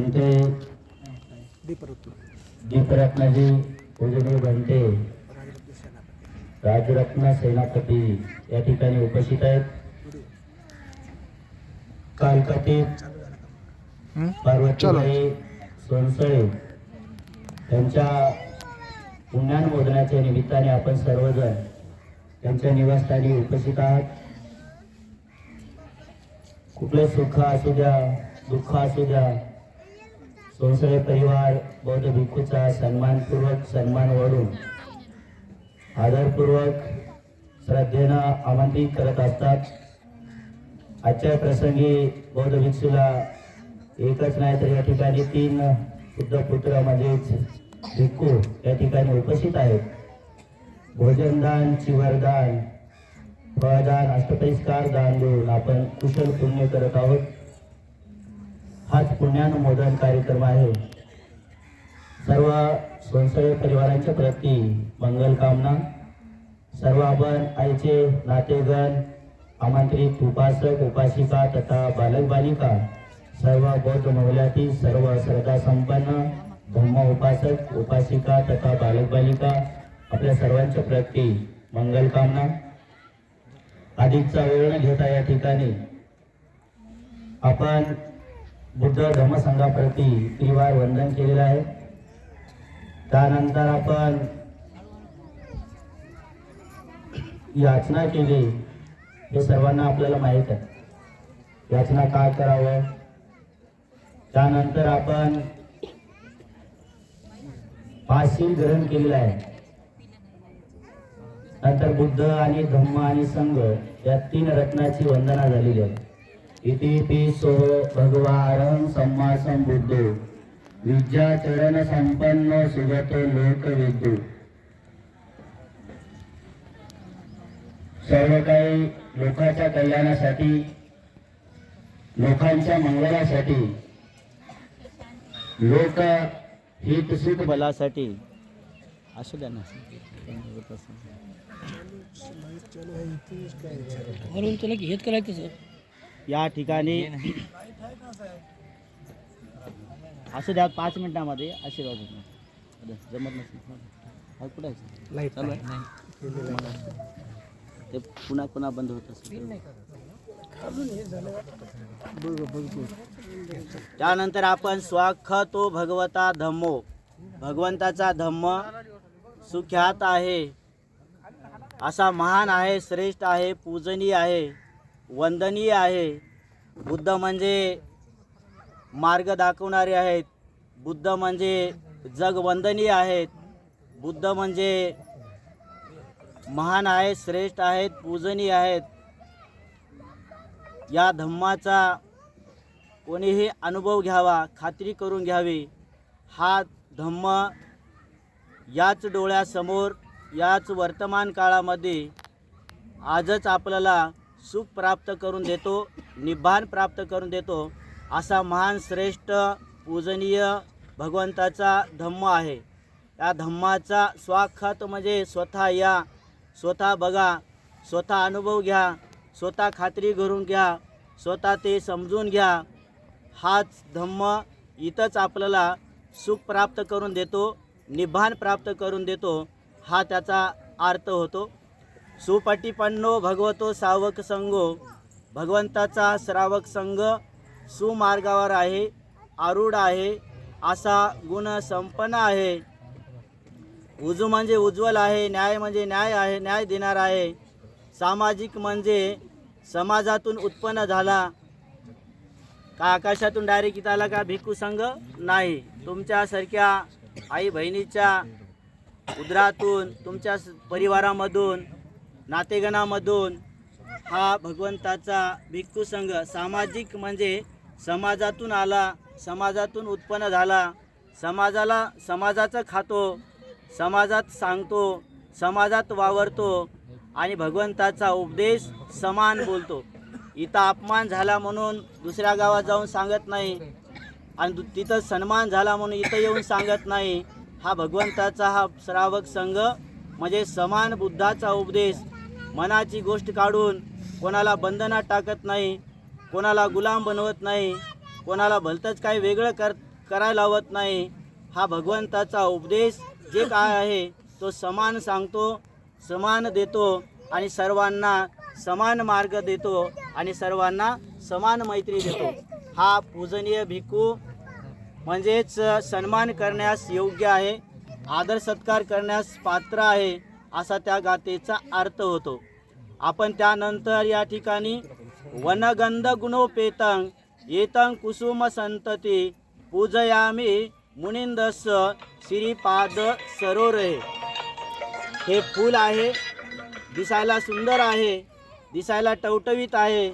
भंते दीपरत्नजी उजनी भंते राजरत्न सेनापती या ठिकाणी उपस्थित आहेत. कालकथित पार्वतीबाई सोनसळे त्यांच्या पुण्यान मोदनाच्या निमित्ताने आपण सर्वजण त्यांच्या निवासस्थानी उपस्थित आहात. कुठलं सुख असू द्या दुःख असू द्या सोनसळे परिवार बौद्ध भिक्खूचा सन्मानपूर्वक सन्मान वाढून आदरपूर्वक श्रद्धेनं आमंत्रित करत असतात. आजच्या प्रसंगी बौद्ध भिक्षूला एकच नाही तर या ठिकाणी तीन शुद्ध पुत्र म्हणजेच भिक्खू या ठिकाणी उपस्थित आहेत. भोजनदान चिवरदान फळदान अष्टपरिष्कार दान देऊन आपण कुशल पुण्य करत आहोत. पुण्यानुमोदन कार्यक्रम आहे. सर्व स्वयंसेवी परिवारांच्या प्रती मंगल कामना. सर्व आपण आईचे नातेगण आमंत्रित उपासक उपासिका तथा बालक बालिका सर्व बौद्ध मौल्यातील सर्व श्रद्धा संपन्न धम्म उपासक उपासिका तथा बालक बालिका आपल्या सर्वांच्या प्रती मंगल कामना. अधिकचा वेळ न घेता या ठिकाणी आपण बुद्ध धर्मसंघाप्रती त्रिवार वंदन केलेलं आहे. त्यानंतर आपण याचना केली. हे सर्वांना आपल्याला माहीत आहे. याचना काय करावं? त्यानंतर आपण पाचशील ग्रहण केलेलं आहे. नंतर बुद्ध आणि धम्म आणि संघ या तीन रत्नाची वंदना झालेली आहे. इति पिसो भगवान सम्मा संबुद्धो विद्या चरण संपन्न सुगत लोक विद्यू सर्व काही लोकांच्या कल्याणासाठी लोकांच्या मंगलासाठी लोक हित सुख बलासाठी असू द्या ना. म्हणून तुला घेत करायचं सर या ठिकाणी असं द्या पाच मिनिटामध्ये आशीर्वाद होतो. जमत नसेल. हा कुठं आहे? चालू आहे? ते पुन्हा पुन्हा बंद होत असेल. त्यानंतर आपण स्वाख तो भगवता धम्मो. भगवंताचा धम्म सुख्यात आहे. असा महान आहे श्रेष्ठ आहे पूजनीय आहे. वंदनीय आहे. बुद्ध म्हणजे मार्ग दाखवणारे आहेत. बुद्ध म्हणजे जग वंदनीय आहेत. बुद्ध म्हणजे महान आहेत श्रेष्ठ आहेत पूजनीय आहेत. या धम्माचा कोणीही अनुभव घ्यावा खात्री करून घ्यावी. हा धम्म याच डोळ्यासमोर याच वर्तमान काळामध्ये आजच आपल्याला सुख प्राप्त करून देतो निब्बाण प्राप्त करून देतो असा महान श्रेष्ठ पूजनीय भगवंताचा धम्म आहे. या धम्माचा स्वाखत म्हणजे स्वतः या स्वतः बघा स्वतः अनुभव घ्या स्वतः खात्री करून घ्या स्वतः ते समजून घ्या. हाच धम्म इथंच आपल्याला सुख प्राप्त करून देतो निभान प्राप्त करून देतो हा त्याचा अर्थ होतो. सुपटीपन्नो भगवतो सावक संघो भगवंताचा श्रावक संघ सुमार्गावर आहे आरूढ आहे असा गुण संपन्न आहे. उजू म्हणजे उज्ज्वल आहे न्याय म्हणजे न्याय आहे न्याय देणार आहे. सामाजिक म्हणजे समाजातून उत्पन्न झाला. का आकाशातून डायरेक्ट इथं आला का भिक्खू संघ नाही. तुमच्यासारख्या आई बहिणीच्या उदरातून तुमच्या परिवारामधून नातेगणामधून हा भगवंताचा भिक्खू संघ सामाजिक म्हणजे समाजातून आला समाजातून उत्पन्न झाला. समाजाला समाजाचं खातो समाजात सांगतो समाजात वावरतो आणि भगवंताचा उपदेश समान बोलतो. इथं अपमान झाला म्हणून दुसऱ्या गावात जाऊन सांगत नाही आणि दु- तिथं सन्मान झाला म्हणून इथं येऊन सांगत नाही. हा भगवंताचा हा श्रावक संघ म्हणजे समान बुद्धाचा उपदेश मनाची गोष्ट काढून कोणाला बंधनात टाकत नाही कोणाला गुलाम बनवत नाही कोणाला भलतंच काही वेगळं कर करायला लावत नाही हा भगवंताचा उपदेश जे काय आहे तो समान सांगतो समान देतो आणि सर्वांना समान मार्ग देतो आणि सर्वांना समान मैत्री देतो. हा पूजनीय भिक्खू म्हणजेच सन्मान करण्यास योग्य आहे आदर सत्कार करण्यास पात्र आहे. असा त्या गातेचा अर्थ होतो. आपण त्यानंतर या ठिकाणी वनगंध गुणोपेतं येतं कुसुम संतती पूजयामी मुनिंदस श्रीपाद सरोरे. हे फूल आहे दिसायला सुंदर आहे दिसायला टवटवीत आहे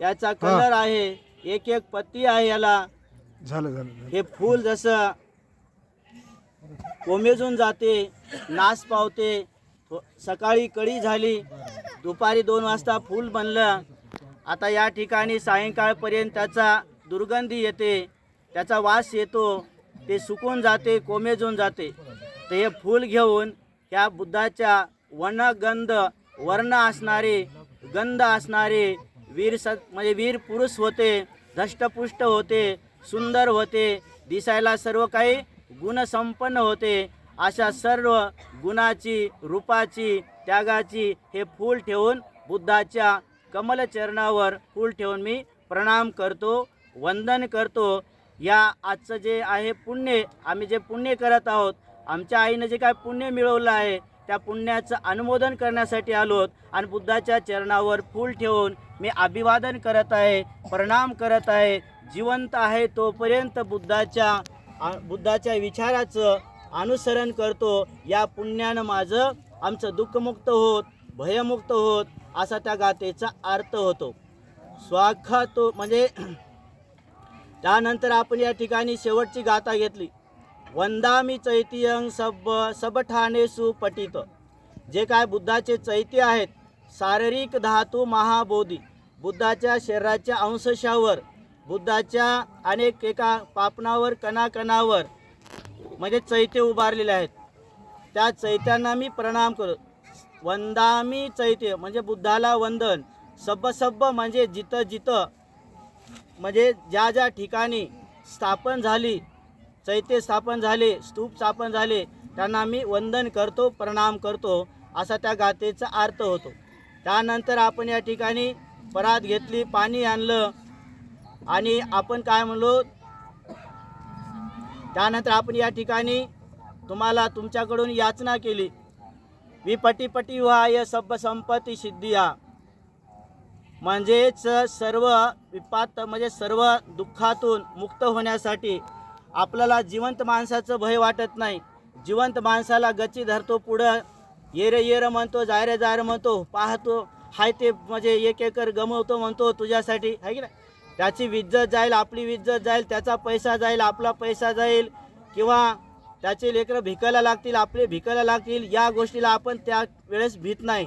याचा कलर आहे एक एक पत्ती आहे याला. झालं झालं झालं. हे फूल जसं कोमेजून जाते नास पावते हो, सकाळी कळी झाली. दुपारी दोन वाजता फूल बनलं. आता या ठिकाणी सायंकाळपर्यंत त्याचा दुर्गंधी येते. त्याचा वास येतो. ते सुकून जाते कोमेजून जाते. तर हे फूल घेऊन ह्या बुद्धाच्या वनगंध वर्ण असणारे गंध असणारे वीर स म्हणजे वीर पुरुष होते धष्टपुष्ट होते सुंदर होते दिसायला सर्व काही गुणसंपन्न होते. अशा सर्व गुणाची रूपाची त्यागाची हे फूल ठेवून बुद्धाच्या कमलचरणावर फूल ठेवून मी प्रणाम करतो वंदन करतो. या आजचं जे आहे पुण्य आम्ही जे पुण्य करत आहोत आमच्या आईनं जे काय पुण्य मिळवलं आहे त्या पुण्याचं अनुमोदन करण्यासाठी आलोत आणि बुद्धाच्या चरणावर फूल ठेवून मी अभिवादन करत आहे प्रणाम करत आहे. जिवंत आहे तोपर्यंत बुद्धाच्या बुद्धाच्या विचाराचं अनुसरण करतो या पुण्यानं माझं आमचं दुःखमुक्त होत भयमुक्त होत असा त्या गातेचा अर्थ होतो. स्वाखा तो म्हणजे त्यानंतर आपण या ठिकाणी शेवटची गाथा घेतली. वंदामी चैतियंग सब सबठाणे सुपटित जे काय बुद्धाचे चैत्य आहेत शारीरिक धातू महाबोधी. बुद्धाच्या शरीराच्या अंशशावर बुद्धाच्या अनेक एका पापणावर कणाकणावर म्हणजे चैत्य उभारलेले आहेत. त्या चैत्यांना मी प्रणाम करू वंदामी चैत्य म्हणजे बुद्धाला वंदन. सब्ब सब्ब म्हणजे जिथं जिथं म्हणजे ज्या ज्या ठिकाणी स्थापन झाली चैत्य स्थापन झाले स्तूप स्थापन झाले त्यांना मी वंदन करतो प्रणाम करतो असा त्या गातेचा अर्थ होतो. त्यानंतर आपण या ठिकाणी परात घेतली पाणी आणलं आणि आपण काय म्हणलो त्यानंतर आपण या ठिकाणी तुम्हाला तुमच्याकडून याचना केली. विपटी पटी व्हाय सब संपत्ती सिद्धिया. म्हणजेच सर्व विपात म्हणजे सर्व दुःखातून मुक्त होण्यासाठी आपल्याला जिवंत माणसाचं भय वाटत नाही. जिवंत माणसाला गची धरतो पुढं. येरे येर म्हणतो जायरे जायर म्हणतो. पाहतो हाय ते म्हणजे एक एकर गमवतो म्हणतो तुझ्यासाठी. आहे की नाही? त्याची विज्जत जाईल आपली विज्जत जाईल त्याचा पैसा जाईल आपला पैसा जाईल. किंवा त्याचे लेकरं भिकायला लागतील आपले भिकायला लागतील या गोष्टीला आपण त्या वेळेस भीत नाही.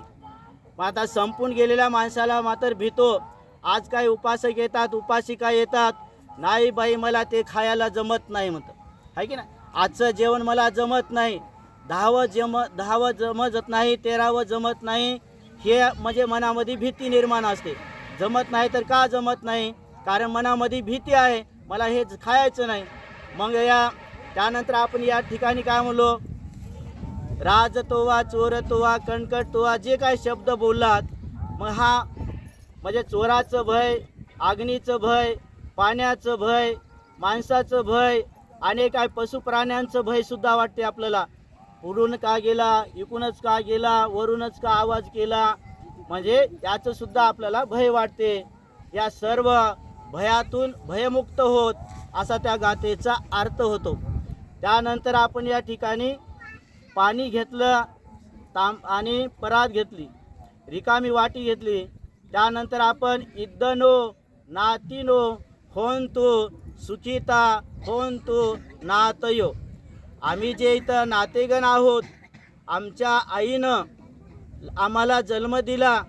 मग आता संपून गेलेल्या माणसाला मात्र भीतो. आज काय उपासक येतात उपासिका येतात. नाही बाई मला ते खायला जमत नाही म्हणतं आहे की नाही? आजचं जेवण मला जमत नाही. दहावं जम दहावं जमत नाही तेरावं जमत नाही. हे म्हणजे मनामध्ये भीती निर्माण असते. जमत नाही तर का जमत नाही? कारण मनामध्ये भीती आहे मला हे खायचं नाही. मग या त्यानंतर आपण या ठिकाणी काय म्हणलो? राज तोवा चोर तोवा कणकट तोवा जे काय शब्द बोललात मग हा म्हणजे चोराचं भय अग्नीचं भय पाण्याचं भय माणसाचं भय आणि काय पशुप्राण्यांचं भयसुद्धा वाटते आपल्याला. पुढून का गेला इकूनच का गेला वरूनच का आवाज केला? म्हणजे याचंसुद्धा आपल्याला भय वाटते. या सर्व भयातून भयमुक्त होत असा त्या गाथेचा अर्थ होतो. त्यानंतर आपण या ठिकाणी पाणी घेतलं ताम आणि परात घेतली रिकामी वाटी घेतली. त्यानंतर आपण इद्दनो नातिनो होंतु सुखिता होंतु नातयो. आम्ही जे इथं नातेगण आहोत आमच्या आईनं आम्हाला जन्म दिला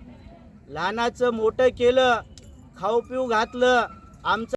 लहानाचं मोठं केलं खाऊ पिऊ घातलं. आमचं